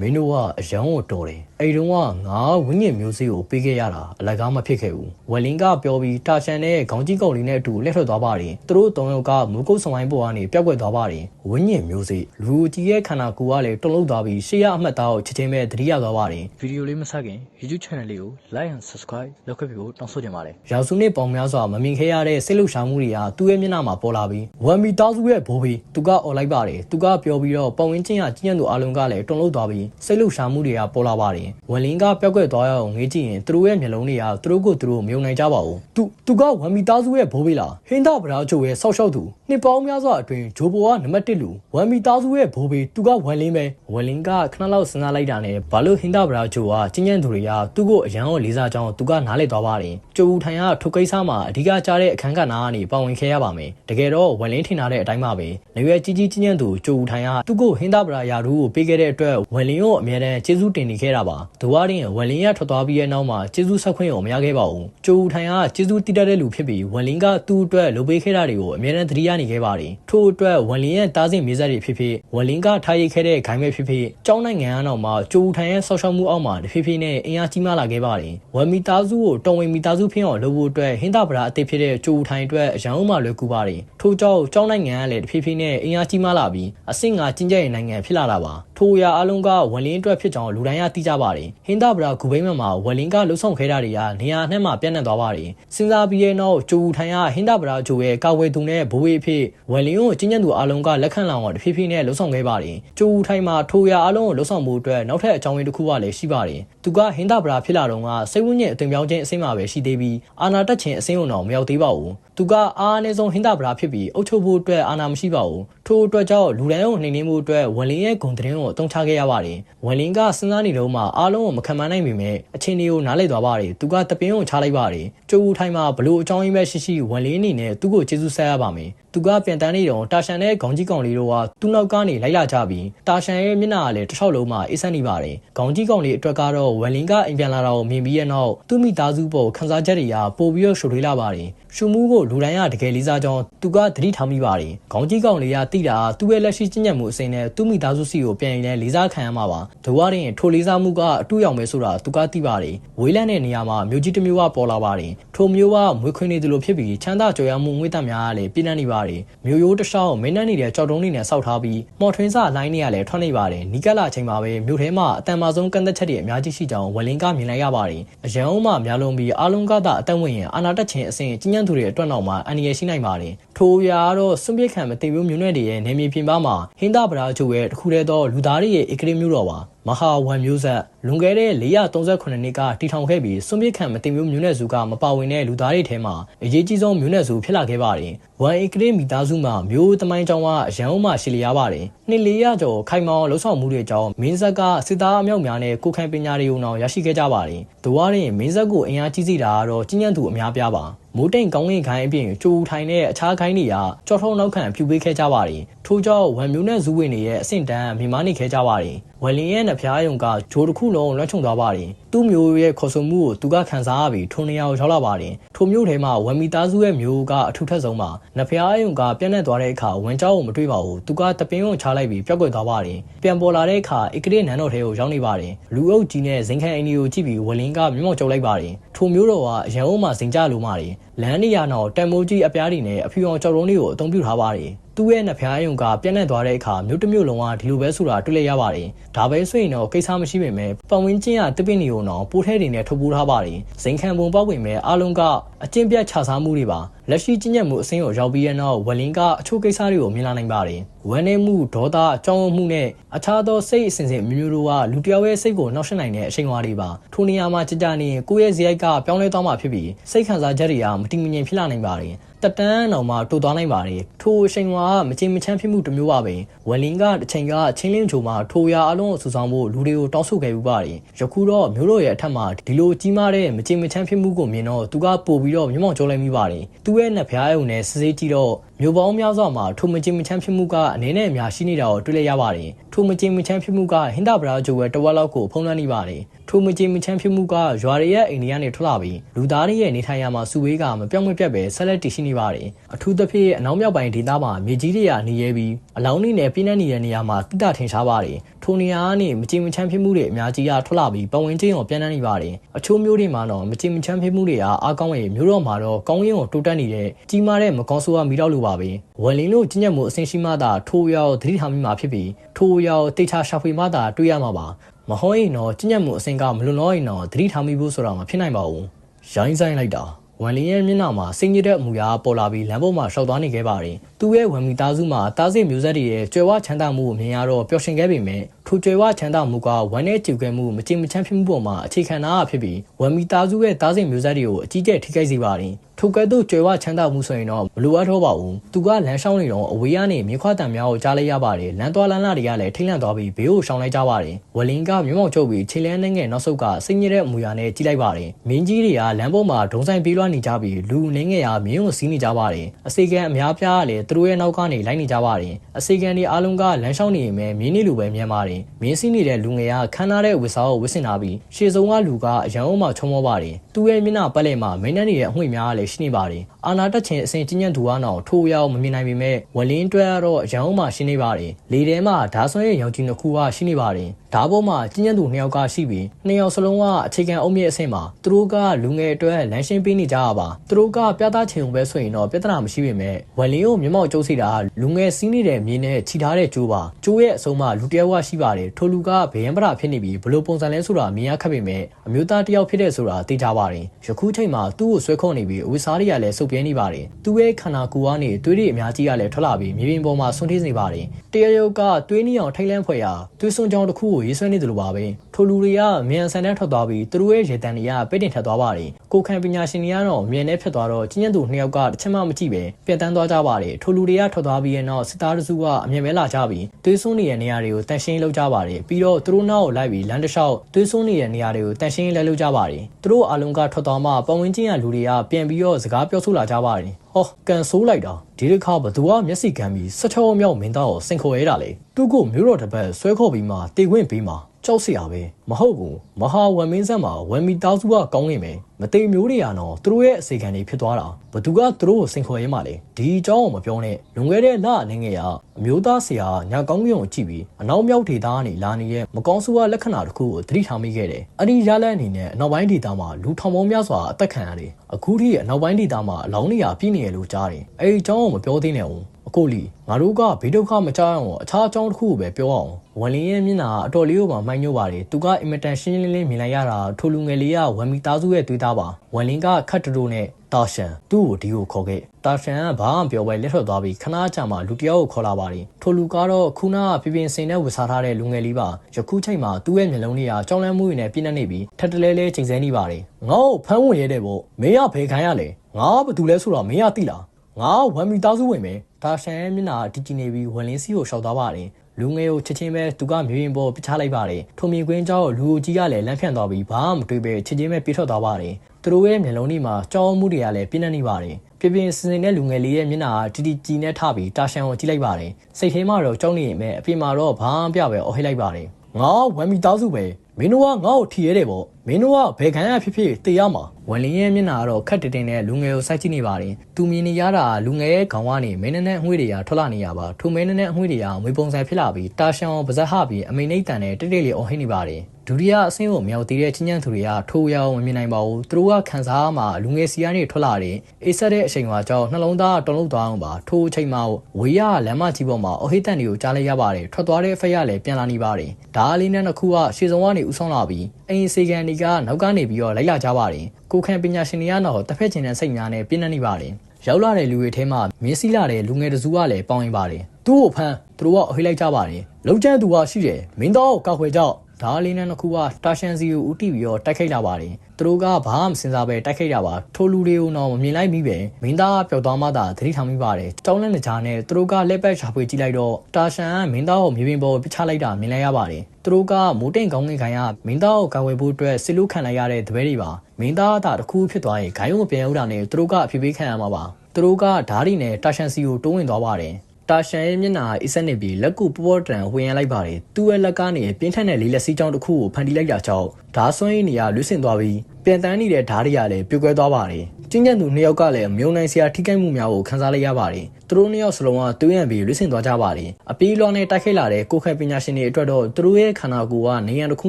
မင်းတို့ကအရန်ကိုတော်တယ်အဲ့တုန်းကငါဝင်းငင်မျိုးစေ့ကိုပေးခဲ့ရတာအလကားမဖြစ်ခဲ့ဘူးဝယ်လင်းကပြောပြီးတာရှန်နဲ့ခေါင်းကြီးကောင်လေးနဲ့အတူလက်ထွက်သွားပါတယ်သူတို့တုံးယောက်ကမူကုတ်ဆောင်ပိုင်းပေါ်ကနေပျောက်ကွယ်သွားပါတယ်ဝင်းငင်မျိုးစေ့လူကြီးရဲ့ခန္ဓာကိုယ်ကလည်းတုံ့လုံသွားပြီးရှေ့ရအမှတ်သားကိုချက်ချင်းပဲသတိရသွားပါတယ်ဗီဒီယိုလေးမဆက်ခင် YouTube channel လေးကို like and subscribe လုပ်ခဲ့ပြီးကိုတောင်းဆိုချင်ပါတယ်ရာစုနှစ်ပေါင်းများစွာမမြင်ခဲ့ရတဲ့စိတ်လှုပ်ရှားမှုတွေကသူ့ရဲ့မျက်နှာမှာပေါ်လာပြီးဝမ်မီတောက်စုရဲ့ဘိုးဘေးသူကအော်လိုက်ပါတယ်သူကပြောပြီးတော့ပတ်ဝန်းကျင်ကကြီးညံ့သူအလုံးကလည်းတုံ့လုံသွားပြီးစိတ်လှုပ်ရှားမှုတွေကပေါ်လာပါတယ်ဝမ်လင်းကပျောက်ကွယ်သွားရအောင်ငေးကြည့်ရင်သူတို့ရဲ့မျက်လုံးတွေကသူတို့ကိုသူတို့မယုံနိုင်ကြပါဘူးသူသူကဝမ်မီတောက်စုရဲ့ဘိုးဘေးလားဟင်းသားဗရာချိုရဲ့ဆောက်ရှောက်သူနှစ်ပေါင်းများစွာအတွင်းဂျိုဘိုကနံပါတ်1လူဝမ်မီတောက်စုရဲ့ဘိုးဘေးသူကဝမ်လင်းပဲဝမ်လင်းကခဏလောက်စဉ်းစားလိုက်တာနဲ့ဘာလို့ဟင်းသားဗရာချိုကကြီးညံ့သူတွေကသူ့ကိုအရန်ကိုလေးစားကြောင်းသူကနားလေသွားပါတယ်ကျိုးဦးထိုင်ကထုတ်ကိစ္စမှာအဓိကကြားတဲ့အခန်းကဏ္ဍကနေပါဝင်ခဲ့ရပါမယ်တကယ်တော့ဝမ်လင်းထင်ထားတဲ့အတိုင်းပါပဲနေရွယ်ကြီးကြီးကြီးညံ့သူကျိုးဦးထိုင်ကသူ့ကိုဟင်းသားဗရာယာရူကိုပေးခဲ့တဲ့အတွက်ဝမ်လင်းကိုအမြဲတမ်းကျေးဇူးတင်နေခဲ့တာပါဒဝါရင်ဝမ်လင်းရထွက်သွားပြီးတဲ့နောက်မှာကျေးဇူးဆက်ခွင့်ကိုမရခဲ့ပါဘူးကျိုးဦးထိုင်ကကျေးဇူးတည်တတ်တဲ့လူဖြစ်ပြီးဝမ်လင်းကသူ့အတွက်လုပ်ပေးခဲ့တာတွေကိုအမြဲတမ်းသတိရနေခဲ့ပါတယ်ထို့အတွက်ဝမ်လင်းရဲ့တားစင်မြေဆက်တွေဖြစ်ဖြစ်ဝမ်လင်းကထားရိတ်ခဲ့တဲ့ခိုင်မဲ့ဖြစ်ဖြစ်ကျောင်းနိုင်ငံအနောက်မှာကျိုးဦးထိုင်ရဲ့ဆောက်ရှောက်မှုအောက်မှာတဖြည်းဖြည်းနဲ့အင်အားကြီးမားလာခဲ့ပါတယ်ဝမ်မီသားစုကိုတော်ဝင်မီသားစုဖြစ်အောင်လုပ်ဖို့အတွက်ဟင်းသာပရာအသစ်ဖြစ်တဲ့ကျိုးဦးထိုင်အတွက်အရန်ဦးမှလွယ်ကူပါတယ်ထို့ကြောင့်ကျောင်းနိုင်ငံကလည်းတဖြည်းဖြည်းနဲ့အင်အားကြီးမားလာပြီးအဆင့်ငါကျင်းကျရဲ့နိုင်ငံဖြစ်လာတာပါ ထိုအရာအလုံးကဝမ်လင်းအတွက်ဖြစ်ကြောင်းလူတိုင်းကသိကြပါတယ်ဟင်းသာပရာဂူဘိမ့်မှာဝမ်လင်းကလှုပ်ဆောင်ခဲ့တာတွေကနေရာနှက်မှာပြန့်နှံ့သွားပါတယ်စဉ်းစားပြီးတဲ့နောက်ကျိုးဦးထိုင်ကဟင်းသာပရာကျိုးရဲ့ကာဝယ်သူနဲ့ဘိုးဝေးဖြစ်ဝမ်လင်းကိုကျင်းကျသူအလုံးကလက်ခံလာအောင်တဖြည်းဖြည်းနဲ့လှုပ်ဆောင်ခဲ့ပါတယ်ကျိုးဦးထိုင်မှာထိုအရာအလုံးကိုလှုပ်ဆောင်မှုအတွက်နောက်ထပ်အကြောင်းရင်းတစ်ခုကလည်းရှိပါတယ်သူကဟင်းသာပရာဖြစ်လာတော့ကစိတ်ဝိညာဉ်အသွင်ပြောင်းခြင်းအဆင့်မှာပဲရှိသေးပြီးအာနာတက်ခြင်းအဆင့်ုံတော့မရောက်သေးပါဘူးသူကအားအနည်းဆုံးဟင်းသာပရာဖြစ်ပြီးအုပ်ချုပ်ဖို့အတွက်အာဏာမရှိပါဘူးထို့အတွက်ကြောင့်လူတိုင်းကိုနှိမ်နင်းမှုအတွက်ဝန်လင်းရဲ့ဂုံသတင်းကိုအသုံးချခဲ့ရပါတယ်ဝန်လင်းကစဉ်းစားနေတော့မှအားလုံးကိုမခံမနိုင်ပေမဲ့အချင်းတွေကိုနားလည်သွားပါတယ်သူကတပင်းကိုချလိုက်ပါတယ်ကျိုးဦးထိုင်းမှာဘလို့အကြောင်းရင်းပဲရှိရှိဝန်လင်းအနေနဲ့သူ့ကိုကျေးဇူးဆက်ရပါမယ် သူကပြန်တန်းနေတော့တာရှန်နဲ့ခေါင်းကြီးကောင်လေးတို့ကသူ့နောက်ကနေလိုက်လာကြပြီးတာရှန်ရဲ့မျက်နှာကလည်းတစ်ချောက်လုံးမှအေးဆက်နေပါတယ်ခေါင်းကြီးကောင်လေးအတွက်ကတော့ဝန်လင်းကအိမ်ပြန်လာတာကိုမြင်ပြီးတဲ့နောက်သူ့မိသားစုပေါ်ခန်းစားချက်တွေကပို့ပြီးတော့ရှုပ်ထွေးလာပါတယ်ရှုမှုကိုလူတိုင်းကတကယ်လေးစားကြောင်းသူကသတိထားမိပါတယ်ခေါင်းကြီးကောင်လေးကတိတာသူ့ရဲ့လက်ရှိကျင့်ကြံမှုအစိမ်းနဲ့သူ့မိသားစုစီကိုပြန်ရင်လည်းလေးစားခံရမှာပါဒဝရင်ထိုလေးစားမှုကအတူရောက်မယ်ဆိုတာသူကသိပါတယ်ဝေးလန့်တဲ့နေရာမှာမြို့ကြီးတစ်မျိုးကပေါ်လာပါတယ်ထိုမျိုးကမွေးခွင်းနေသလိုဖြစ်ပြီးချမ်းသာကြွယ်ဝမှုငွေ့တက်များကလည်းပြည့်နှက်နေပါတယ်မြို့ရိုးတစ်လျှောက်မင်းနဲ့နေတဲ့ကြောက်တုံးတွေနဲ့စောက်ထားပြီးမော်ထွင်းစလိုင်းတွေကလည်းထွက်နေပါတယ်နီကက်လာချိန်မှာပဲမြို့ထဲမှာအတန်မာဆုံးကန့်သက်ချက်တွေအများကြီးရှိကြောင်းဝလင်းကမြင်လိုက်ရပါတယ်အရန်အုံးမှများလုံးပြီးအားလုံးကသာအသက်ဝင်ရင်အာနာတက်ခြင်းအဆင့်ကြီးညံ့သူတွေအတွက်တော့မှအန္တရာယ်ရှိနိုင်ပါတယ်ထိုအရာကတော့စွန့်ပစ်ခံမသိဘူးမျိုးနွယ်တွေရဲ့နေမြေပြင်ပမှာဟင်းသာပရာချိုရဲ့တခုတည်းသောလူသားတွေရဲ့ဧကရေမျိုးတော်ပါ မဟာဝမ်မျိုးဆက်လွန်ခဲ့တဲ့438နှစ်ကတီထောင်ခဲ့ပြီးစွန့်ပစ်ခံမတင်မျိုးမျိုးနွယ်စုကမပါဝင်တဲ့လူသားတွေထဲမှာအရေးကြီးဆုံးမျိုးနွယ်စုဖြစ်လာခဲ့ပါတယ်။ဝမ်ဧကရေမိသားစုမှာမျိုးတမိုင်းကြောင်းကအရန်အုံးမှရှိလျားပါတယ်။နှစ်400ကျော်ခိုင်မောင်လှုပ်ဆောင်မှုတွေကြောင့်မင်းဆက်ကစစ်သားအမြောက်များနဲ့ကိုခိုင်ပညာတွေကိုတော့ရရှိခဲ့ကြပါတယ်။ဒွါရင်မင်းဆက်ကိုအင်အားကြီးစီတာကတော့ကြီးညံ့သူအများပြားပါ။ မိုးတိမ်ကောင်းကင်ခိုင်းအပြင်ကျိုးထိုင်တဲ့အခြားခိုင်းတွေကကြော်ထုံနောက်ခံဖြူပေးခဲ့ကြပါတယ်။ထို့ကြောင့်ဝမ်မျိုးနဲ့ဇူးဝင်တွေရဲ့အဆင့်တန်းမြင်မနေခဲ့ကြပါတယ်။ဝမ်လင်းရဲ့နှဖျားယုံကဂျိုးတစ်ခုလုံးလွှမ်းခြုံသွားပါတယ်။သူ့မျိုးရဲ့ခေါ်ဆိုမှုကိုသူကခံစားရပြီးထိုနေရာကိုရောက်လာပါတယ်။ထိုမျိုးထဲမှာဝမ်မီသားစုရဲ့မျိုးကအထူးထက်ဆုံးပါ။နှဖျားယုံကပြန့်နှံ့သွားတဲ့အခါဝမ်เจ้าကိုမတွေ့ပါဘူး။သူကတပင်းကိုချလိုက်ပြီးပျောက်ကွယ်သွားပါတယ်။ပြန်ပေါ်လာတဲ့အခါဧကရေနန်းတော်ထဲကိုရောက်နေပါတယ်။လူအုပ်ကြီးနဲ့ဇင်ခံအင်းဒီကိုကြည့်ပြီးဝလင်းကမျက်မှောက်ကျုပ်လိုက်ပါတယ်။ထိုမျိုးတော်ကအရန်အုံးမှဇင်ကြလိုမာတယ်။ လမ်းနေရနောက်တန်မိုးကြီးအပြားတွေနဲ့အဖြူအောင်ကြော်ရုံးတွေကိုအသုံးပြုထားပါတယ်။ သူ့ရဲ့နှဖျားယုံကပြန့်နှံ့သွားတဲ့အခါမြို့တစ်မြို့လုံးကဒီလိုပဲဆိုတာတွေ့လိုက်ရပါတယ်။ဒါပဲဆိုရင်တော့ကိစ္စမရှိပေမဲ့ပတ်ဝန်းကျင်ကတပင်းနေုံတော့ပိုးထဲတွေနဲ့ထုတ်ပိုးထားပါတယ်။ဇိမ်ခံပုံပေါက်ဝင်မဲ့အားလုံးကအကျင့်ပြတ်ခြစားမှုတွေပါ။လက်ရှိကျင့်ကြံမှုအစင်းကိုရောက်ပြီးတဲ့နောက်ဝလင်းကအချို့ကိစ္စတွေကိုမြင်လာနိုင်ပါတယ်။ဝမ်းနည်းမှုဒေါသအကြောင်းမှုနဲ့အခြားသောစိတ်အစဉ်စဉ်မျိုးမျိုးတို့ကလူတစ်ယောက်ရဲ့စိတ်ကိုနှောက်ယှက်နိုင်တဲ့အချိန်ဝါတွေပါ။ထိုနေရာမှာကြကြနေကိုယ့်ရဲ့ဇယိုက်ကပြောင်းလဲသွားမှာဖြစ်ပြီးစိတ်ခံစားချက်တွေကမတည်မငြိမ်ဖြစ်လာနိုင်ပါတယ်။ တက်တန်းတော်မှာတိုးသွားနိုင်ပါတယ်ထိုအချိန်ကမချင်မချမ်းဖြစ်မှုတစ်မျိုးပါပဲဝလင်းကတစ်ချိန်ကချင်းလင်းချိုမှာထိုရာအလုံးကိုစူဆောင်ဖို့လူတွေကိုတောင်းဆိုခဲ့ပြီးပါတယ်ယခုတော့မျိုးတို့ရဲ့အထက်မှာဒီလိုကြီးမားတဲ့မချင်မချမ်းဖြစ်မှုကိုမြင်တော့သူကပို့ပြီးတော့မျက်မှောင်ကျိုးလိုက်မိပါတယ်သူ့ရဲ့နှဖျားရုံနဲ့စစ်စစ်ကြည့်တော့မျိုးပေါင်းများစွာမှာထိုမချင်မချမ်းဖြစ်မှုကအနေနဲ့အများရှိနေတာကိုတွေ့လိုက်ရပါတယ်ထိုမချင်မချမ်းဖြစ်မှုကဟင်တာဗရာဂျိုရဲ့တဝက်လောက်ကိုဖုံးလွှမ်းနေပါတယ် ထိုမချင်မချမ်းဖြစ်မှုကရွာတွေရဲ့အိမ်တွေကနေထွက်လာပြီးလူသားတွေရဲ့နေထိုင်ရာမှာစုဝေးကမပြောင်းမပြတ်ပဲဆက်လက်တည်ရှိနေပါတယ်အထူးသဖြင့်အနောက်မြောက်ပိုင်းဒေသမှာမြေကြီးတွေကနေရဲပြီးအလောင်းနေနဲ့ပြင်းနေတဲ့နေရာမှာတိတထင်ရှားပါတယ်ထိုနေရာကနေမကြင်မချမ်းဖြစ်မှုတွေအများကြီးအထွက်လာပြီးပဝင်းချင်းကိုပြန်နှံ့နေပါတယ်အချို့မျိုးတွေမှာတော့မကြင်မချမ်းဖြစ်မှုတွေကအားကောင်းရဲ့မျိုးတော့မှာတော့ကောင်းရင်းကိုတိုးတက်နေတဲ့ကြီးမားတဲ့မကောင်းဆိုးကမိတော့လိုပါပဲဝယ်လင်းလို့ကျင့်ကြံမှုအဆင့်ရှိမှသာထိုးရောက်သတိထားမိမှာဖြစ်ပြီးထိုးရောက်တိတ်ချရှာဖွေမှသာတွေ့ရမှာပါ မဟုတ်ရင်တော့ကျင့်ကြံမှုအဆင့်ကမလွန်တော့ရင်တော့သတိထားမိဖို့ဆိုတာမဖြစ်နိုင်ပါဘူးရိုင်းဆိုင်လိုက်တာဝန်လင်းရဲ့မျက်နှာမှာစိတ်ညစ်တဲ့အမူအရာပေါ်လာပြီးလမ်းပေါ်မှာရှောက်သွားနေခဲ့ပါတယ်။သူ့ရဲ့ဝန်မီသားစုမှာတားစစ်မျိုးဆက်တွေရဲ့ကြွယ်ဝချမ်းသာမှုကိုမြင်ရတော့ပျော်ရွှင်ခဲ့ပေမဲ့ထိုကြွယ်ဝချမ်းသာမှုကဝန်နဲ့ကြည်ခွဲမှုမကြင်မချမ်းဖြစ်မှုပေါ်မှာအခြေခံတာဖြစ်ပြီးဝန်မီသားစုရဲ့တားစစ်မျိုးဆက်တွေကိုအကြီးကျယ်ထိခိုက်စေပါတယ်။ထိုကဲ့သို့ကြွယ်ဝချမ်းသာမှုဆိုရင်တော့မလိုအပ်တော့ပါဘူး။သူကလမ်းရှောင်းနေတော့အဝေးကနေမြေခွာတံများကိုကြားလိုက်ရပါတယ်။လမ်းသွားလမ်းလာတွေကလည်းထိတ်လန့်သွားပြီးဘေးကိုရှောင်လိုက်ကြပါတယ်။ဝလင်းကမျက်မှောက်ချုပ်ပြီးခြေလန်းနှငယ်နောက်ဆုတ်ကစိတ်ညစ်တဲ့အမူအရာနဲ့ကြီးလိုက်ပါတယ်။မင်းကြီးတွေကလမ်းပေါ်မှာဒုံဆိုင်ပြေးလွှားနေကြပြီးလူနှငယ်ကမြင်းကိုစီးနေကြပါတယ်။အစီကံအများပြားကလည်းသူတို့ရဲ့နောက်ကနေလိုက်နေကြပါတယ်။အစီကံတွေအားလုံးကလမ်းလျှောက်နေရင်ပဲမြင်းနေလူပဲမြင်ပါတယ်။မင်းစီးနေတဲ့လူငယ်ကခမ်းနားတဲ့ဝစ်စားကိုဝစ်စင်ထားပြီးရှေ့ဆုံးကလူကအရန်အောင်မှချုံမောပါတယ်။သူ့ရဲ့မျက်နှာပတ်လည်မှာမင်းနဲ့နေတဲ့အငွေ့များကလည်းရှိနေပါတယ်။အာနာတက်ချင်းအစဉ်ကျဉ်းကျဉ်သူကတော့ထိုးရောက်မမြင်နိုင်ပေမဲ့ဝလင်းတွဲကတော့အရန်အောင်မှရှိနေပါတယ်။လေထဲမှာဓာဆွဲရဲ့ရောင်ကြီးနှစ်ခုကရှိနေပါတယ်။ ဓာပေါ်မှာကျဉ်းကျဉ်သူနှစ်ယောက်ကရှိပြီးနှစ်ယောက်စလုံးကအခြေခံအုံမြင့်အဆင့်မှာသူတို့ကလူငယ်အတွက်လမ်းရှင်းပေးနေကြရပါ။သူတို့ကပြသချင်ုံပဲဆိုရင်တော့ပြဿနာမရှိပေမဲ့ဝလင်းကိုမျက်မှောက်ကျုပ်စီတာလူငယ်စီးနေတဲ့မြေနဲ့ခြိထားတဲ့ကျိုးပါ။ကျိုးရဲ့အဆုံးမှာလူတယောက်ကရှိပါတယ်။ထိုလူကဗယံပရာဖြစ်နေပြီးဘလို့ပုံစံလဲဆိုတာမြင်ရခက်ပေမဲ့အမျိုးသားတယောက်ဖြစ်တဲ့ဆိုတာသိကြပါတယ်။ယခုချိန်မှာသူ့ကိုဆွဲခုံနေပြီးအဝိစားတွေကလည်းစုပ်ပြဲနေပါတယ်။သူ့ရဲ့ခန္ဓာကိုယ်ကနေသွေးတွေအများကြီးကလည်းထွက်လာပြီးမြေပြင်ပေါ်မှာဆွန့်ထိနေပါတယ်။တရရုပ်ကသွေးနီအောင်ထိတ်လန့်ဖွယ်ရာသွေးစွန်ကြောင်တစ်ခုကိုရေးဆွဲနေတယ်လို့ပါပဲ။ထိုလူတွေကမြန်ဆန်တဲ့ထွက်သွားပြီးသူတို့ရဲ့ရေတံတွေကပိတ်တင်ထက်သွားပါတယ်။ကိုခံပညာရှင်တွေကတော့မြန်နဲ့ဖြစ်သွားတော့ကျဉ်းကျဉ်သူနှစ်ယောက်ကတစ်ချက်မှမကြည့်ပဲပြန်တန်းသွားကြပါတယ်။ထိုလူတွေကထွက်သွားပြီးရဲ့နောက်စစ်သားတစုကအမြင်ပဲလာကြပြီးသွေးစွန်းနေတဲ့နေရာတွေကိုတန်ရှင်းလုပ်ကြပါတယ်။ပြီးတော့သူတို့နောက်ကိုလိုက်ပြီးလမ်းတစ်လျှောက်သွေးစွန်းနေတဲ့နေရာတွေကိုတန်ရှင်းလဲလုပ်ကြပါတယ်။သူတို့အလုံးကထွက်သွားမှပတ်ဝန်းကျင်ကလူတွေကပြန်ပြီးတော့စကားပြောဆိုလာကြပါတယ်။ ဟောကန်ဆိုးလိုက်တာဒီတစ်ခါဘသူကမျက်စိကမ်းပြီး၁၆မြောက်မင်းသားကိုစင်ခေါ်ရဲတာလေသူ့ကိုမျိုးတော်တစ်ပတ်ဆွဲခေါ်ပြီးမှတေခွင့်ပေးမှ ကြောက်စရာပဲမဟုတ်ဘူးမဟာဝမ်မင်းဆက်မှာဝမ်မီတောက်စုကကောင်းနေမယ်မသိမျိုးတွေကတော့သူတို့ရဲ့အစီခံတွေဖြစ်သွားတာဘသူကသူတို့ကိုစင်ခေါ်ရဲမှလေဒီအကြောင်းကိုမပြောနဲ့လွန်ခဲ့တဲ့လအနေငယ်ကအမျိုးသားဆရာညာကောင်းကင်ကိုကြည့်ပြီးအနောက်မြောက်ဒေသကနေလာနေတဲ့မကောင်းဆိုးကလက္ခဏာတစ်ခုကိုသတိထားမိခဲ့တယ်အဲ့ဒီရလက်အနေနဲ့အနောက်ပိုင်းဒေသမှာလူထောင်ပေါင်းများစွာအသက်ခံရတယ်အခုထိအနောက်ပိုင်းဒေသမှာအလောင်းနေရပြည့်နေရလို့ကြားတယ်အဲ့ဒီအကြောင်းကိုမပြောသေးနဲ့ဦးအကိုလီငါတို့ကဘေးဒုက္ခမကြောက်အောင်အခြားအကြောင်းတစ်ခုကိုပဲပြောအောင်ဝန်လင်းရဲ့မျက်နှာအတော်လေးကိုမှမိုင်းညို့ပါတယ်သူကအင်မတန်ရှင်းရှင်းလင်းလင်းမြင်လိုက်ရတာထိုလူငယ်လေးကဝန်မီသားစုရဲ့သွေးသားပါဝန်လင်းကခတ်တတိုးနဲ့တာရှန်သူ့ကိုဒီကိုခေါ်ခဲ့တာရှန်ကဘာမှပြောပဲလက်ထွက်သွားပြီးခဏကြာမှလူတယောက်ကိုခေါ်လာပါတယ်ထိုလူကတော့ခုနကပြပြစင်နဲ့ဝစ်စားထားတဲ့လူငယ်လေးပါယခုချိန်မှာသူ့ရဲ့မျက်လုံးတွေကကြောင်းလန့်မှုတွေနဲ့ပြည့်နေပြီးထက်တလဲလဲချိန်ဆနေပါတယ်ငါ့ကိုဖမ်းဝင်ရဲတဲ့ပေါ့မင်းကဘယ်ခံရလဲငါဘာတူလဲဆိုတော့မင်းကသိလား ငါဝန်မီသားစုဝင်မယ်ဒါရှန်ရဲ့မျက်နှာတည်ကြည်နေပြီးဝန်လင်းစီကိုရှောက်သွားပါတယ်လူငယ်ကိုချက်ချင်းပဲသူကမြေရင်ပေါ်ပြချလိုက်ပါတယ်ထုံမြင်ကွင်းကျောင်းလူအကြီးကလည်းလမ်းဖြန့်သွားပြီးဘာမှမတွေ့ပဲချက်ချင်းပဲပြေးထွက်သွားပါတယ်သူတို့ရဲ့မျက်လုံးတွေမှာကြောင်းမှုတွေကလည်းပြင်းနေပါတယ်ပြပြစင်စင်နဲ့လူငယ်လေးရဲ့မျက်နှာကတီတီကြည်နဲ့ထပြီးတာရှန်ကိုကြည့်လိုက်ပါတယ်စိတ်ထဲမှာတော့ကြောက်နေရင်ပဲအပြင်မှာတော့ဘာမှပြပဲအော်ဟစ်လိုက်ပါတယ်ငါဝမ်မီသားစုပဲမင်းတို့ကငါ့ကိုထီရဲတယ်ပေါ့မင်းတို့ကဘယ်ခံရဖြစ်ဖြစ်တေးရမှာဝန်လင်းရဲ့မျက်နှာကတော့ခက်တင်တင်နဲ့လူငယ်ကိုစိုက်ကြည့်နေပါတယ်သူမြင်နေရတာလူငယ်ရဲ့ခေါင်းကနေမင်းနဲ့နဲ့အငွေ့တွေကထွက်လာနေရပါထိုမင်းနဲ့နဲ့အငွေ့တွေကငွေပုံစံဖြစ်လာပြီးတာရှန်ကိုပါဇက်ဟပြီးအမိန်နှိတ်တန်နဲ့တိတ်တိတ်လေးအော်ဟစ်နေပါတယ်ဒုတိယအဆင့်ကိုမြောက်သေးတဲ့ချင်းချမ်းသူတွေကထိုးရအောင်မမြင်နိုင်ပါဘူးသူတို့ကခန်းစားမှာလူငယ်စီကနေထွက်လာတဲ့အေးဆက်တဲ့အချိန်မှာကြောင့်နှလုံးသားတုန်လှုပ်သွားအောင်ပါထိုးအချိန်မှာဝေးရလမ်းမကြီးပေါ်မှာအော်ဟစ်တန်တွေကိုကြားလိုက်ရပါတယ်ထွက်သွားတဲ့အဖက်ရလည်းပြန်လာနေပါတယ်ဒါအလေးနဲ့တစ်ခုကရှေ့ဆုံးကနေဥဆောင်လာပြီးအင်းစေကန်တွေက နောက်ကနေပြီးတော့လိုက်လာကြပါတယ်ကိုခံပညာရှင်တွေကတော့တစ်ဖက်ချင်တဲ့စိတ်များနဲ့ပြင်းနေနေပါတယ်ရောက်လာတဲ့လူတွေထဲမှာမင်းစည်းလာတဲ့လူငယ်တစုကလည်းပေါင်းရင်ပါတယ်သူ့ကိုဖမ်းသူတို့ကအဟိလိုက်ကြပါတယ်လုံချမ်းသူကရှိတယ်မင်းတော့ကောက်ခွေကြောက် ဒါလေးနဲ့နှစ်ခုကတာရှန်စီကိုဦးတည်ပြီးတော့တိုက်ခိုက်လာပါတယ်သူတို့ကဘာမှမစင်စားပဲတိုက်ခိုက်တာပါထိုလူတွေကိုတော့မမြင်လိုက်မိပဲမင်းသားပျောက်သွားမှသာသတိထားမိပါတယ်တောင်းလက်လက်ကြားနဲ့သူတို့ကလက်ပတ်ရှာဖွေကြည့်လိုက်တော့တာရှန်ကမင်းသားကိုမြေပြင်ပေါ်ပစ်ချလိုက်တာမြင်လိုက်ရပါတယ်သူတို့ကမိုးတိမ်ကောင်းငင်ခံရမင်းသားကိုကာဝယ်ဖို့အတွက်စစ်လူခံလိုက်ရတဲ့တပည့်တွေပါမင်းသားအတခုဖြစ်သွားရင်ဂိုင်းုံမပြန်ဦးတာနဲ့သူတို့ကအဖြစ်ပေးခံရမှာပါသူတို့ကဓာရီနဲ့တာရှန်စီကိုတိုးဝင်သွားပါတယ် တာရှန်ရဲ့မျက်နှာအစ်ဆက်နေပြီးလက်ကူပေါ်ပေါ်တန်ဝင်ရလိုက်ပါတယ်သူ့ရဲ့လက်ကနေပြင်းထန်တဲ့လေးလက်စီးကြောင်းတစ်ခုကိုဖန်တီးလိုက်တာကြောင့်ဓာဆွင်းရင်းနေရလွှင့်စင်သွားပြီးပြန်တန်းနေတဲ့ဓာရီကလည်းပြုတ်ကွဲသွားပါတယ်ကျင်းကျန်သူနှစ်ယောက်ကလည်းမြုံနိုင်စရာထိခိုက်မှုများကိုခံစားလိုက်ရပါတယ် သူသူတို့နှစ်ယောက်စလုံးကတွင်းရံပြီးလွှင့်ဆင်သွားကြပါတယ်အပီးလွှားနဲ့တိုက်ခိုက်လာတဲ့ကိုခဲပညာရှင်တွေအတွက်တော့သူတို့ရဲ့ခန္ဓာကိုယ်ကနေရံတစ်ခု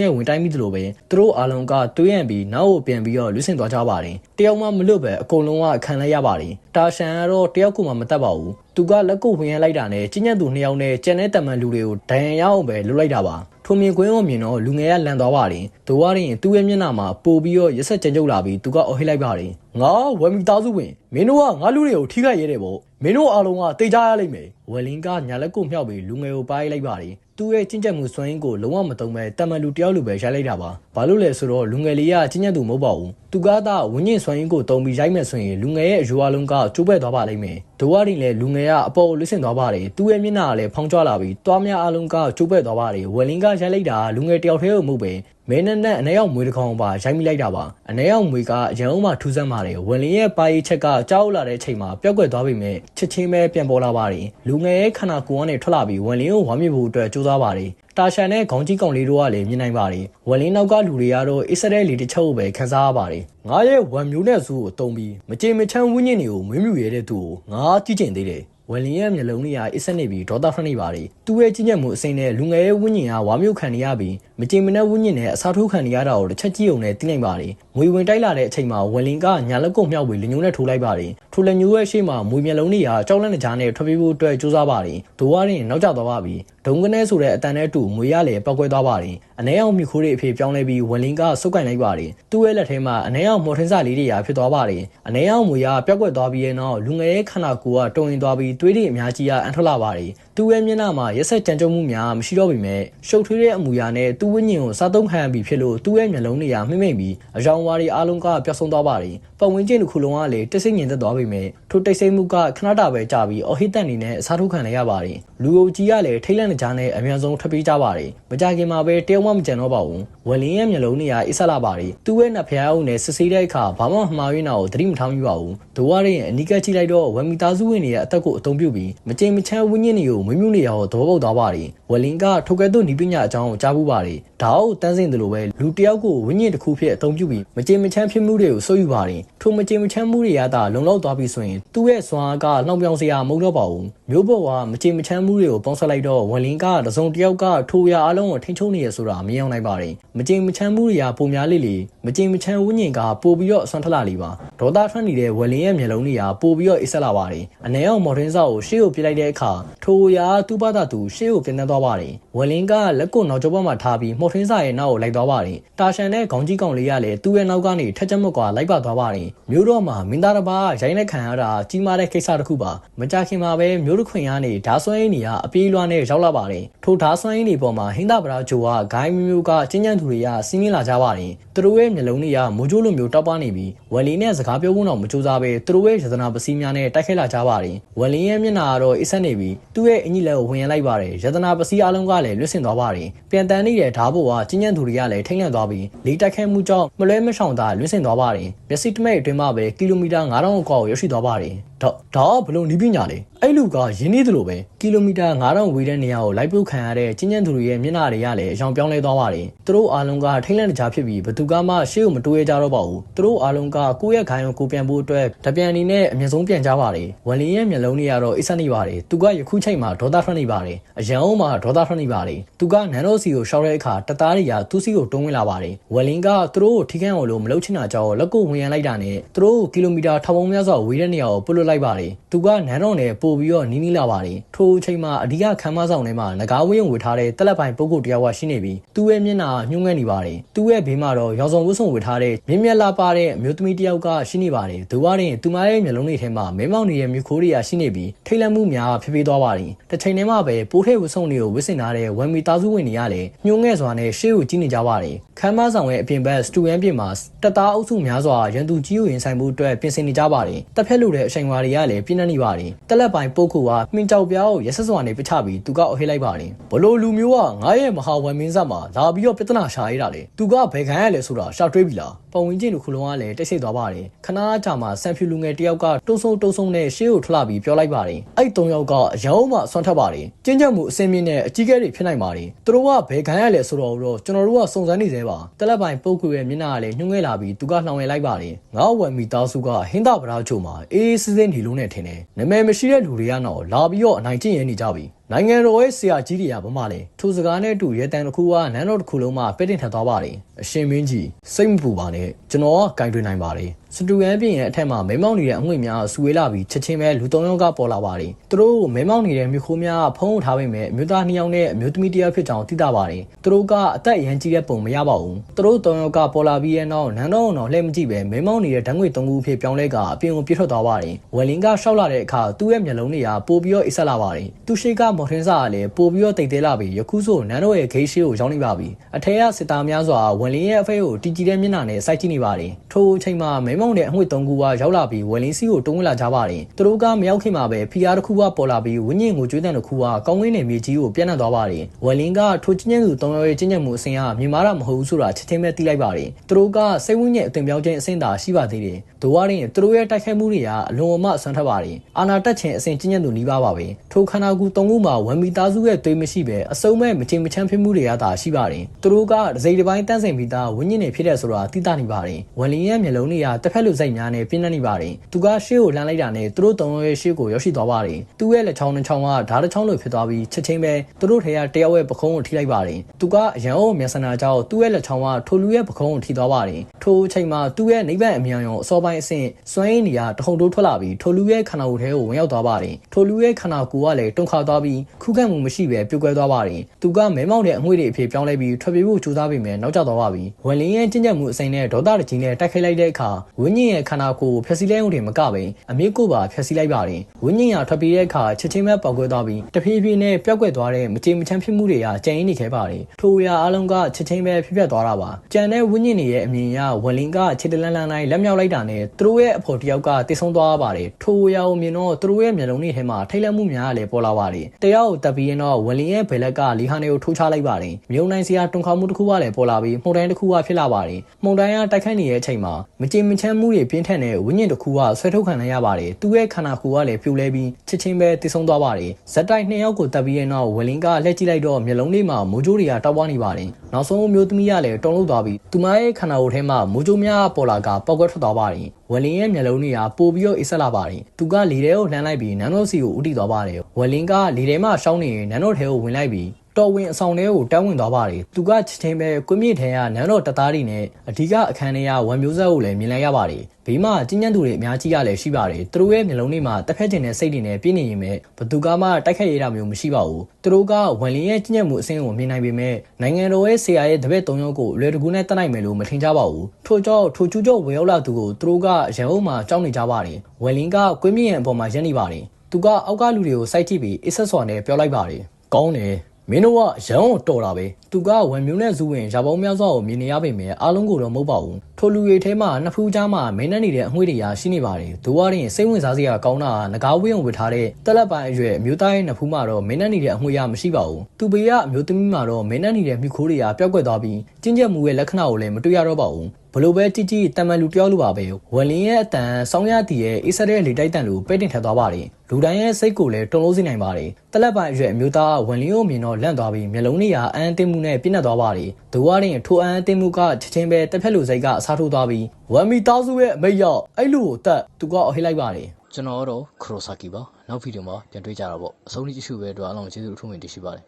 နဲ့ဝင်တိုင်းမိသလိုပဲသူတို့အားလုံးကတွင်းရံပြီးနောက်ကိုပြန်ပြီးတော့လွှင့်ဆင်သွားကြပါတယ်တယောက်မှမလွတ်ပဲအကုန်လုံးကခံလိုက်ရပါတယ်တာရှန်ကတော့တယောက်ကိုမှမတတ်ပါဘူးသူကလက်ကိုဝင်ရလိုက်တာနဲ့ကျဉ်းညက်သူနှစ်ယောက်နဲ့ကျန်တဲ့တမန်လူတွေကိုဒဏ်ရာရအောင်ပဲလှုပ်လိုက်တာပါထိုမြင်ကွင်းကိုမြင်တော့လူငယ်ကလန်သွားပါတယ်။သူကရင်သူ့ရဲ့မျက်နှာမှာပိုပြီးတော့ရက်ဆက်ကြံကြုတ်လာပြီးသူကအော်ဟစ်လိုက်ပါတယ်။ငါဝယ်မီသားစုဝင်မင်းတို့ကငါလူတွေကိုထိခိုက်ရဲတယ်ပေါ့။ မင်းတို့အားလုံးကတေချာရလိမ့်မယ်။ဝယ်လင်းကညာလက်ကိုမြှောက်ပြီးလူငယ်ကိုပိုင်းလိုက်ပါတယ်။သူ့ရဲ့ကျင့်ကြံမှုစွမ်းရင်းကိုလုံးဝမတုံးပဲတမန်လူတယောက်လိုပဲရိုက်လိုက်တာပါ။ဘာလို့လဲဆိုတော့လူငယ်လေးကကျင့်ကြံသူမဟုတ်ပါဘူး။သူကသာဝင်းကျင်စွမ်းရင်းကိုတုံးပြီးရိုက်မယ်ဆိုရင်လူငယ်ရဲ့အယူအလုံးကကျိုးပဲ့သွားပါလိမ့်မယ်။ဒိုဝါရင်လည်းလူငယ်ကအပေါ်လွှင့်ဆင်သွားပါတယ်။သူ့ရဲ့မျက်နှာကလည်းဖောင်းကြွလာပြီးတွားများအလုံးကကျိုးပဲ့သွားပါတယ်။ဝယ်လင်းကရိုက်လိုက်တာလူငယ်တယောက်တည်းကိုမဟုတ်ပဲ မဲနဲ့နဲ့အနည်းရောက်မွေးတစ်ကောင်ပါရိုက်မိလိုက်တာပါအနည်းရောက်မွေးကရန်အောင်မှထူးဆန်းပါတယ်ဝင်လင်းရဲ့ပါရီချက်ကကြောက်လာတဲ့အချိန်မှာပျောက်ကွယ်သွားပြီမဲ့ချက်ချင်းပဲပြန်ပေါ်လာပါတယ်လူငယ်ရဲ့ခန္ဓာကိုယ်ကနေထွက်လာပြီးဝင်လင်းကိုဝမ်းမြေဖို့အတွက်ကြိုးစားပါတယ်တာရှန်နဲ့ခေါင်းကြီးကောင်လေးတို့ကလည်းမြင်နိုင်ပါတယ်ဝလင်းနောက်ကလူတွေကတော့အစ္စရဲလီတစ်ချုပ်ပဲခန်းစားရပါတယ်ငါရဲ့ဝမ်မျိုးနဲ့ဇူးကိုတုံးပြီးမကြေမချမ်းဝင်းညင်တွေကိုမွေးမြူရတဲ့သူကိုငါကြည့်ကျင်သေးတယ် ဝယ်လင်ရဲ့မျက်လုံးလေးဟာအစ်ဆက်နေပြီးဒေါသထွက်နေပါလေသူ့ရဲ့ကြီးညက်မှုအစိမ့်နဲ့လူငယ်ရဲ့ဝိညာဉ်ဟာဝါမျိုးခံနေရပြီးမကြင်မနဲ့ဝိညာဉ်နဲ့အစားထိုးခံနေရတာကိုတစ်ချက်ကြည့်ုံနဲ့သိနိုင်ပါလေငွေဝင်တိုက်လာတဲ့အချိန်မှာဝယ်လင်ကညာလက်ကုတ်မြောက်ပြီးလညိုးနဲ့ထိုးလိုက်ပါလေထိုလက်ညိုးရဲ့ရှေ့မှာမွေမျက်လုံးလေးဟာကြောက်လန့်နေကြနဲ့ထွက်ပြေးဖို့အတွက်ကြိုးစားပါလေဒိုဝါရင်နောက်ကျသွားပါပြီဒုံကနေဆိုတဲ့အတန်နဲ့တူမွေရလေပောက်ကွဲသွားပါလေ အနှဲအောင်မြခိုးတွေအဖြစ်ပြောင်းလဲပြီးဝယ်လင်ကစုပ်ကင်လိုက်ပါလေသူ့ရဲ့လက်ထဲမှာအနှဲအောင်မော်ထင်းစာလေးတွေရာဖြစ်သွားပါလေအနှဲအောင်မွေရပျောက်ကွက်သွားပြီးရဲ့နောက်လူငယ်ရဲ့ခန္ဓာကိုယ်ကတုံရင်သွားပြီးသွေးတွေအများကြီးကအန်ထွက်လာပါတယ် သူ့ရဲ့မျက်နှာမှာရက်ဆက်ကြံကြုံမှုများမရှိတော့ပေမဲ့ရှုပ်ထွေးတဲ့အမူအရာနဲ့သူ့ဝိညာဉ်ကိုစားသုံးခံရပြီးဖြစ်လို့သူ့ရဲ့မျက်လုံးတွေကမှိမ့်မိန်ပြီးအယောင်ဝါးတွေအားလုံးကပျောက်ဆုံးသွားပါတယ်ပတ်ဝန်းကျင်တစ်ခုလုံးကလည်းတိတ်ဆိတ်ငြိမ်သက်သွားပေမဲ့ထိုတိတ်ဆိတ်မှုကခဏတာပဲကြာပြီးအော်ဟစ်တန်နေနဲ့အစားထိုးခံရရပါတယ်လူအုပ်ကြီးကလည်းထိတ်လန့်နေကြနဲ့အများဆုံးထွက်ပြေးကြပါတယ်မကြခင်မှာပဲတယောက်မှမကြံတော့ပါဘူးဝယ်လင်းရဲ့မျက်လုံးတွေကအိဆလာပါတယ်သူ့ရဲ့နှဖျားအုပ်နဲ့စစ်ဆေးတဲ့အခါဘာမှမှားရင်းတာကိုသတိမထားမိပါဘူးဒိုဝါရင်အနီးကပ်ကြည့်လိုက်တော့ဝယ်မီသားစုဝင်တွေရဲ့အသက်ကိုအသုံးပြုပြီးမကြင်မချမ်းဝင်းညင်းတွေကိုမွေးမြူနေရအောင်သဘောပေါက်သွားပါတယ်ဝယ်လင်းကထိုကဲ့သို့နီးပညာအကြောင်းကိုကြားဖို့ပါတယ်ဒါအုပ်တန်းစင်တယ်လို့ပဲလူတယောက်ကိုဝင်းညင်းတစ်ခုဖြစ်အသုံးပြုပြီးမကြင်မချမ်းဖြစ်မှုတွေကိုစိုးယူပါတယ်ထိုမကြင်မချမ်းမှုတွေရတာလုံလောက်သွားပြီဆိုရင်သူ့ရဲ့စွမ်းအားကနှောင်ပြောင်စရာမဟုတ်တော့ပါဘူးမျိုးပေါ်ကမကြင်မချမ်းမှုတွေကိုပေါင်းဆက်လိုက်တော့ဝယ်လင်းကတစုံတယောက်ကထိုရအလုံးကိုထိန်းချုပ်နေရဆိုတာမမြင်အောင်နိုင်ပါတယ်မကြင်မချမ်းမှုတွေကပုံများလေလေမကြင်မချမ်းဝင်းညင်ကပို့ပြီးတော့အဆွမ်းထလာလေပါဒေါသထွက်နေတဲ့ဝယ်လင်းရဲ့မျက်လုံးတွေကပို့ပြီးတော့အစ်ဆက်လာပါတယ်အနေအောင်မော်ဒင်းဆောက်ကိုရှေ့ကိုပြလိုက်တဲ့အခါထိုရာသူ့ဘာသာသူရှေ့ကိုပြန်တန်းသွားပါတယ်ဝယ်လင်းကလက်ကိုနောက်ကျောဘက်မှာထားပြီးမော်ထင်းစာရဲ့နောက်ကိုလိုက်သွားပါတယ်တာရှန်နဲ့ခေါင်းကြီးကောင်လေးကလည်းသူ့ရဲ့နောက်ကနေထက်ချက်မကွာလိုက်ပါသွားပါတယ်မျိုးတော့မှာမင်းသားတစ်ပါးရိုင်းလက်ခံရတာကြီးမားတဲ့ကိစ္စတစ်ခုပါမကြခင်မှာပဲမျိုးတစ်ခွင်ကနေဓာဆွဲရင်းနေကအပြေးလွှမ်းနဲ့ရောက်လာပါတယ်ထိုဓာဆွဲရင်းနေပေါ်မှာဟင်းသာပရာဂျိုကဂိုင်းမျိုးမျိုးကကျဉ်းကျန်းသူတွေကစီးနင်းလာကြပါတယ်သူတို့ရဲ့မျက်လုံးတွေကမိုးကြိုးလိုမျိုးတောက်ပနေပြီးဝယ်လီနဲ့စကားပြောဖို့တော့မကြိုးစားပဲသူတို့ရဲ့ယတနာပစည်းများနဲ့တိုက်ခိုက်လာကြပါတယ်ဝယ်လီရဲ့မျက်နှာကတော့အစ်ဆက်နေပြီးသူ့ရဲ့အင်ကြီးလက်ကိုဝင်ရလိုက်ပါတယ်ယတနာပစည်းအလုံးကလည်းလွတ်ဆင်သွားပါတယ်ပြန်တန်နေတဲ့ဓာဘောကကျဉ်းကျန်းသူတွေကလည်းထိမ့်လန့်သွားပြီးလေတိုက်ခိုက်မှုကြောင့်မလွဲမရှောင်သာလွတ်ဆင်သွားပါတယ်မျက်စိတမိတ်အတွင်းမှာပဲကီလိုမီတာ9000အကွာကိုရောက်ရှိသွားပါတယ် ဒါဒါဘလို့နီးပညာလေအဲ့လူကရင်းနှီးသလိုပဲကီလိုမီတာ9000ဝေးတဲ့နေရာကိုလိုက်ပုတ်ခံရတဲ့ကျဉ်းကျန်းသူတွေရဲ့မျက်နှာတွေကလည်းအယောင်ပြောင်းလဲသွားပါတယ်သူတို့အားလုံးကထိမ့်လန့်တကြားဖြစ်ပြီးဘသူကမှရှေ့ကိုမတိုးရကြတော့ပါဘူးသူတို့အားလုံးကကိုယ့်ရဲ့ခိုင်ကိုကိုပြန်ဖို့အတွက်တပြန်အနေနဲ့အမြင့်ဆုံးပြန်ကြပါတယ်ဝလင်းရဲ့မျက်လုံးတွေကတော့အိတ်ဆက်နေပါတယ်သူကယခုချိန်မှာဒေါသထွက်နေပါတယ်အရန်အောင်မှာဒေါသထွက်နေပါတယ်သူကနန်တော့စီကိုရှောက်တဲ့အခါတသားတွေကသူ့စီကိုတွန်းဝင်လာပါတယ်ဝလင်းကသူတို့ကိုထိခန့်အောင်လို့မလုပ်ချင်တာကြောင့်လက်ကိုဝင်ရန်လိုက်တာနဲ့သူတို့ကိုကီလိုမီတာထောင်ပေါင်းများစွာဝေးတဲ့နေရာကိုပုတ်လွတ်လိုက်ပါတယ်သူကနန်တော့နဲ့ပို့ပြီးတော့နီးနီးလာပါတယ်ထိုအချိန်မှာအဓိကခမ်းမဆောင်ထဲမှာငကားဝင်းဝေထားတဲ့တက်လက်ပိုင်ပုဂ္ဂိုလ်တယောက်ကရှိနေပြီးသူ့ရဲ့မျက်နှာညှိုးငဲ့နေပါတယ်သူ့ရဲ့ဘေးမှာတော့ရောင်စုံဝတ်စုံဝေထားတဲ့မြင်းမြက်လာပါတဲ့အမျိုးသမီးတယောက်ကရှိနေပါတယ်သူကရင်သူမရဲ့မျက်လုံးတွေထဲမှာမဲမောင်နေတဲ့မြူခိုးတွေကရှိနေပြီးထိတ်လန့်မှုများဖြစ်ပြီးသွားပါတယ်တစ်ချိန်တည်းမှာပဲပိုးထဲဝတ်စုံတွေကိုဝတ်ဆင်ထားတဲ့ဝမ်မီသားစုဝင်တွေကလည်းညှိုးငဲ့စွာနဲ့ရှေ့ကိုကြည့်နေကြပါတယ်ခမ်းမဆောင်ရဲ့အပြင်ဘက်စတူယန်ပြင်မှာတပ်သားအုပ်စုများစွာရန်သူကြီးကိုရင်ဆိုင်မှုအတွက်ပြင်ဆင်နေကြပါတယ်တပ်ဖြတ်လို့တဲ့အချိန်ဝါတွေကလည်းပြင်းနေပါတယ်တက်လက်ပိုင်ပုတ်ခုကမှင်ကြောက်ပြောင်းကိုရက်ဆက်စွာနဲ့ပချပြီးသူကအဟိလိုက်ပါတယ်ဘလို့လူမျိုးကငါရဲ့မဟာဝန်မင်းဆက်မှာလာပြီးတော့ပြဿနာရှာရတာလေသူကဘယ်ခံရလဲဆိုတာရှာတွေးပြီလားပုံဝင်ချင်းလူခုလုံးကလည်းတိတ်ဆိတ်သွားပါတယ်ခဏကြာမှဆန်ဖြူလူငယ်တယောက်ကတုံးဆုံတုံးဆုံနဲ့ရှေးကိုထလာပြီးပြောလိုက်ပါတယ်အဲ့သုံးယောက်ကအယောင်မှဆွမ်းထပ်ပါတယ်ကျင်းချက်မှုအစင်းမြင့်နဲ့အကြီးကဲတွေဖြစ်နိုင်ပါတယ်သူတို့ကဘယ်ခံရလဲဆိုတော့တော့ကျွန်တော်တို့ကစုံစမ်းနေသေးပါတက်လက်ပိုင်ပုတ်ခွေရဲ့မျက်နှာကလည်းညှို့ငဲလာပြီးသူကလှောင်ရလိုက်ပါတယ်ငါ့ဝယ်မီသားစုကဟင်းသာပရာချိုမှာအေးစစ်စစ်နေလို့နဲ့ထင်တယ်နမဲမရှိတဲ့လူတွေကတော့လာပြီးတော့အနိုင်ကျင့်ရနေကြပြီ နိုင်ငံတော်ရဲ့ဆရာကြီးတွေကဘာမှလဲထိုစကားနဲ့အတူရဲတန်တစ်ခုကနန်းတော်တစ်ခုလုံးမှာပဲ့တင်ထပ်သွားပါတယ်အရှင်မင်းကြီးစိတ်မပူပါနဲ့ကျွန်တော်ကဂိုင်တွင်နိုင်ပါတယ် စတူရန်ပြင်ရဲ့အထက်မှာမဲမောက်နေတဲ့အငွေ့များဆူဝေးလာပြီးချက်ချင်းပဲလူ၃ယောက်ကပေါ်လာပါတယ်သူတို့မဲမောက်နေတဲ့မြို့ခိုးများဖုံးထားပေမဲ့အမျိုးသား၂ယောက်နဲ့အမျိုးသမီးတစ်ယောက်ဖြစ်ကြောင်းသိတာပါတယ်သူတို့ကအသက်အရန်ကြီးတဲ့ပုံမရပါဘူးသူတို့၃ယောက်ကပေါ်လာပြီးရဲ့နောက်နန်းတော်အောင်လှည့်မကြည့်ပဲမဲမောက်နေတဲ့ဓာတ်ငွေ၃ခုဖြစ်ပြောင်းလဲကအပြင်ကိုပြစ်ထွက်သွားပါတယ်ဝယ်လင်းကရှောက်လာတဲ့အခါသူ့ရဲ့မျက်လုံးတွေကပိုပြီးတော့အိပ်ဆက်လာပါတယ်သူရှိကမော်ထင်းစာကလည်းပိုပြီးတော့တိတ်သေးလာပြီးယခုဆိုနန်းတော်ရဲ့ဂိတ်ရှိကိုရောက်နေပါပြီအထက်ကစစ်သားများစွာဝယ်လင်းရဲ့အဖေကိုတီကြည်တဲ့မျက်နှာနဲ့စိုက်ကြည့်နေပါတယ်ထိုအချိန်မှာမဲမောင်တဲ့အငွေ့၃ခုကရောက်လာပြီးဝယ်လင်းစီကိုတုံးဝင်လာကြပါတယ်သူတို့ကမရောက်ခင်မှာပဲဖီယာတစ်ခုကပေါ်လာပြီးဝင်းညင်ကိုကျွေးတဲ့တစ်ခုကကောင်းကင်နယ်မြေကြီးကိုပြန့်နှံ့သွားပါတယ်ဝယ်လင်းကထိုချင်းချင်းသူ၃ယောက်ရဲ့ချင်းချင်းမှုအစင်ကမြင်မာတာမဟုတ်ဘူးဆိုတာချက်ချင်းပဲသိလိုက်ပါတယ်သူတို့ကစိတ်ဝိညာဉ်အသွင်ပြောင်းခြင်းအဆင့်သာရှိပါသေးတယ်ဒိုဝါရင်သူတို့ရဲ့တိုက်ခိုက်မှုတွေကအလွန်အမဆွမ်းထက်ပါတယ်အာနာတက်ခြင်းအဆင့်ချင်းချင်းသူနီးပါးပါပဲထိုခန္ဓာကိုယ်၃ခုမှာဝမ်မီသားစုရဲ့သွေးမရှိပဲအစုံမဲ့မချင်းမချမ်းဖြစ်မှုတွေကသာရှိပါတယ်သူတို့ကဒစိတစ်ပိုင်းတန်းစင်ပြီးသားဝိညာဉ်တွေဖြစ်တဲ့ဆိုတာသိတာနေပါတယ်ဝမ်လင်းရဲ့မျက်လုံးတွေကတစ်ဖက်လူစိတ်များနဲ့ပြင်းနေနေပါတယ်သူကရှေ့ကိုလှမ်းလိုက်တာနဲ့သူတို့၃ယောက်ရဲ့ရှေ့ကိုရောက်ရှိသွားပါတယ်သူ့ရဲ့လက်ချောင်းနှချောင်းကဓာတ်တစ်ချောင်းလိုဖြစ်သွားပြီးချက်ချင်းပဲသူတို့ထဲကတယောက်ရဲ့ပခုံးကိုထိလိုက်ပါတယ်သူကအရန်အောင်မျက်စနာကြောင့်သူ့ရဲ့လက်ချောင်းကထိုလူရဲ့ပခုံးကိုထိသွားပါတယ်ထိုအချိန်မှာသူ့ရဲ့နိဗ္ဗာန်အမြန်ရောအစောပိုင်းအဆင့်စွမ်းရည်နေရာတဟုန်တိုးထွက်လာပြီးထိုလူရဲ့ခန္ဓာကိုယ်ထဲကိုဝင်ရောက်သွားပါတယ်ထိုလူရဲ့ခန္ဓာကိုယ်ကလည်းတုန်ခါသွားပြီးခုခံမှုမရှိပဲပြုတ်ကွဲသွားပါတယ်သူကမဲမောက်တဲ့အငွေ့တွေအဖြစ်ပြောင်းလဲပြီးထွက်ပြေးဖို့ကြိုးစားပေမဲ့နောက်ကျသွားပါပြီဝယ်လင်းရဲ့ကျင့်ကြံမှုအစိမ်းနဲ့ဒေါသတကြီးနဲ့တိုက်ခိုက်လိုက်တဲ့အခါဝင်းညင်ရဲ့ခန္ဓာကိုယ်ကိုဖျက်ဆီးလိုက်ုံတွေမကပဲအမြင့်ကိုပါဖျက်ဆီးလိုက်ပါတယ်ဝင်းညင်ကထွက်ပြေးတဲ့အခါချက်ချင်းပဲပေါက်ကွဲသွားပြီးတဖြည်းဖြည်းနဲ့ပျောက်ကွယ်သွားတဲ့မကြေမချမ်းဖြစ်မှုတွေကကြံရင်းနေခဲ့ပါတယ်ထိုအရာအလုံးကချက်ချင်းပဲဖြစ်ပျက်သွားတာပါကြံတဲ့ဝင်းညင်တွေရဲ့အမြင်အရဝယ်လင်းကခြေတလန်းလန်းတိုင်းလက်မြောက်လိုက်တာနဲ့သူတို့ရဲ့အဖော်တယောက်ကတိတ်ဆုံးသွားပါတယ်ထိုအရာကိုမြင်တော့သူတို့ရဲ့မျက်လုံးတွေထဲမှာထိတ်လန့်မှုများလည်းပေါ်လာပါတယ်တယောက်တက်ပြီးရင်တော့ဝယ်လင်းရဲ့ဘယ်လက်ကလီဟာနေကိုထိုးချလိုက်ပါတယ်မြုံနိုင်စရာတွန်ခေါမှုတစ်ခုကလည်းပေါ်လာပြီးမှုန်တိုင်းတစ်ခုကဖြစ်လာပါတယ်မှုန်တိုင်းကတိုက်ခိုက်နေတဲ့အချိန်မှာမကြေမချမ်းမှုတွေပြင်းထန်တဲ့ဝိညာဉ်တစ်ခုကဆွဲထုတ်ခံရပါတယ်သူ့ရဲ့ခန္ဓာကိုယ်ကလည်းပြိုလဲပြီးချက်ချင်းပဲတိတ်ဆုံးသွားပါတယ်ဇက်တိုက်နှစ်ယောက်ကိုတက်ပြီးရင်တော့ဝယ်လင်းကလှည့်ကြည့်လိုက်တော့မျက်လုံးလေးမှာမိုးကြိုးတွေကတောက်ပွားနေပါတယ်နောက်ဆုံးမျိုးသမီးကလည်းတုံ့လို့သွားပြီးသူမရဲ့ခန္ဓာကိုယ်ထဲမှာမိုးကြိုးများပေါ်လာကပောက်ကွဲထွက်သွားပါတယ်ဝယ်လင်းရဲ့မျက်လုံးတွေကပိုပြီးတော့အိဆက်လာပါတယ်သူကလေထဲကိုလှမ်းလိုက်ပြီးနန်းတော်စီကိုဥတီသွားပါတယ်ဝယ်လင်းကလေထဲမှာရှောင်းနေရင်နန်းတော်ထဲကိုဝင်လိုက်ပြီးတော်ဝင်အဆောင်ထဲကိုတန်းဝင်သွားပါတယ်သူကချက်ချင်းပဲကွင်းမြင့်ထဲကနန်းတော်တသားတွေနဲ့အဓိကအခန်းထဲကဝန်မျိုးဆက်ကိုလည်းမြင်လိုက်ရပါတယ်ဘေးမှာကျဉ်းကျဉ်းသူတွေအများကြီးကလည်းရှိပါတယ်သူတို့ရဲ့မျက်လုံးတွေမှာတက်ဖက်ကျင်တဲ့စိတ်တွေနဲ့ပြည့်နေရင်ပဲဘသူကမှတိုက်ခိုက်ရတာမျိုးမရှိပါဘူးသူတို့ကဝန်လင်းရဲ့ကျဉ်းကျဉ်းမှုအဆင့်ကိုမြင်နိုင်ပေမဲ့နိုင်ငံတော်ရဲ့ဆရာရဲ့တပည့်၃ယောက်ကိုအလွယ်တကူနဲ့တတ်နိုင်မယ်လို့မထင်ကြပါဘူးထို့ကြောင့်ထိုကျူးကျော်ဝေရောက်လာသူကိုသူတို့ကရန်အုပ်မှာကြောက်နေကြပါတယ်ဝန်လင်းကကွင်းမြင့်ရဲ့အပေါ်မှာရပ်နေပါတယ်သူကအောက်ကလူတွေကိုစိုက်ကြည့်ပြီးအစ်ဆက်စော်နဲ့ပြောလိုက်ပါတယ်ကောင်းတယ် မင်းတို့ကရန်ကိုတော်တာပဲသူကဝမ်မျိုးနဲ့ဇူဝင်ရာပေါင်းများစွာကိုမြင်နေရပေမဲ့အားလုံးကိုတော့မဟုတ်ပါဘူးထိုလူတွေထဲမှာနှစ်ဖူးကြားမှာမင်းနဲ့နေတဲ့အငွေ့တွေရာရှိနေပါတယ်ဒိုဝါရင်စိတ်ဝင်စားစရာကောင်းတာငကားဝင်းကိုဝတ်ထားတဲ့တက်လက်ပိုင်းအရွယ်အမျိုးသားရဲ့နှစ်ဖူးမှာတော့မင်းနဲ့နေတဲ့အငွေ့ရာမရှိပါဘူးသူပေကအမျိုးသမီးမှာတော့မင်းနဲ့နေတဲ့မြူခိုးတွေကပျောက်ကွက်သွားပြီးကျဉ်ကျက်မှုရဲ့လက္ခဏာကိုလည်းမတွေ့ရတော့ပါဘူး ဘလို့ပဲတီတီတမန်လူတယောက်လိုပါပဲဝယ်လင်းရဲ့အတန်ဆောင်းရတီရဲ့အေးဆက်တဲ့လေတိုက်တန်လိုပဲ့တင်ထက်သွားပါတယ်လူတိုင်းရဲ့စိတ်ကိုလည်းတုံလို့စေနိုင်ပါတယ်တလက်ပိုင်းအရွယ်အမျိုးသားဝယ်လင်းကိုမြင်တော့လန့်သွားပြီးမျက်လုံးတွေကအန်းတင်းမှုနဲ့ပြင်းထန်သွားပါတယ်ဒိုဝါရင်ထိုအန်းတင်းမှုကချက်ချင်းပဲတစ်ဖက်လူစိတ်ကအစားထိုးသွားပြီးဝမ်မီတောက်စုရဲ့အမိတ်ရောက်အဲ့လူကိုတက်သူကအဟိလိုက်ပါတယ်ကျွန်တော်တော့ခရိုဆာကီပါနောက်ဗီဒီယိုမှာပြန်တွေ့ကြတာပေါ့အဆုံးထိကြည့်ရှုပဲအတွက်အားလုံးကျေးဇူးအထူးတင်ရှိပါတယ်